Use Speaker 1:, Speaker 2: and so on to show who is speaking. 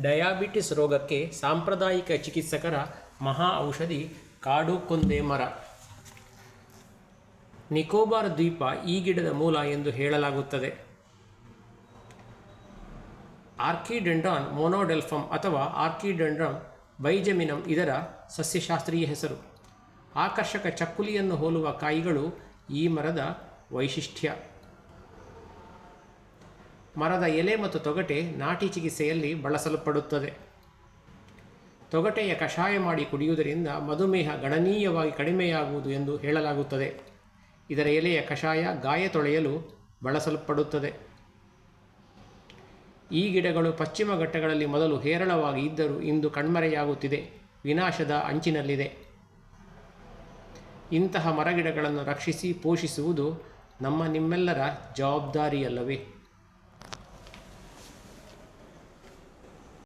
Speaker 1: Diabetes ರೋಗಕ್ಕೆ ಸಾಂಪ್ರದಾಯಿಕ ಚಿಕಿತ್ಸಕರ ಮಹಾ ಔಷಧಿ ಕಾಡು ಕೊಂದೆ ಮರ. ನಿಕೋಬಾರ್ ದ್ವೀಪ ಈ ಗಿಡದ ಮೂಲ ಎಂದು ಹೇಳಲಾಗುತ್ತದೆ. ಆರ್ಕಿಡೆಂಡ್ರಾನ್ ಮೊನೋಡೆಲ್ಫಮ್ ಅಥವಾ ಆರ್ಕಿಡೆಂಡ್ರಾನ್ ಬೈಜಮಿನಮ್ ಇದರ ಸಸ್ಯಶಾಸ್ತ್ರೀಯ ಹೆಸರು. ಆಕರ್ಷಕ ಚಕ್ಕುಲಿಯನ್ನು ಹೋಲುವ ಕಾಯಿಗಳು ಈ ಮರದ ವೈಶಿಷ್ಟ್ಯ. ಮರದ ಎಲೆ ಮತ್ತು ತೊಗಟೆ ನಾಟಿ ಚಿಕಿತ್ಸೆಯಲ್ಲಿ ಬಳಸಲ್ಪಡುತ್ತದೆ. ತೊಗಟೆಯ ಕಷಾಯ ಮಾಡಿ ಕುಡಿಯುವುದರಿಂದ ಮಧುಮೇಹ ಗಣನೀಯವಾಗಿ ಕಡಿಮೆಯಾಗುವುದು ಎಂದು ಹೇಳಲಾಗುತ್ತದೆ. ಇದರ ಎಲೆಯ ಕಷಾಯ ಗಾಯ ತೊಳೆಯಲು ಬಳಸಲ್ಪಡುತ್ತದೆ. ಈ ಗಿಡಗಳು ಪಶ್ಚಿಮ ಘಟ್ಟಗಳಲ್ಲಿ ಮೊದಲು ಹೇರಳವಾಗಿ ಇದ್ದರೂ ಇಂದು ಕಣ್ಮರೆಯಾಗುತ್ತಿದೆ. ವಿನಾಶದ ಅಂಚಿನಲ್ಲಿದೆ. ಇಂತಹ ಮರಗಿಡಗಳನ್ನು ರಕ್ಷಿಸಿ ಪೋಷಿಸುವುದು ನಮ್ಮ ನಿಮ್ಮೆಲ್ಲರ ಜವಾಬ್ದಾರಿಯಲ್ಲವೇ?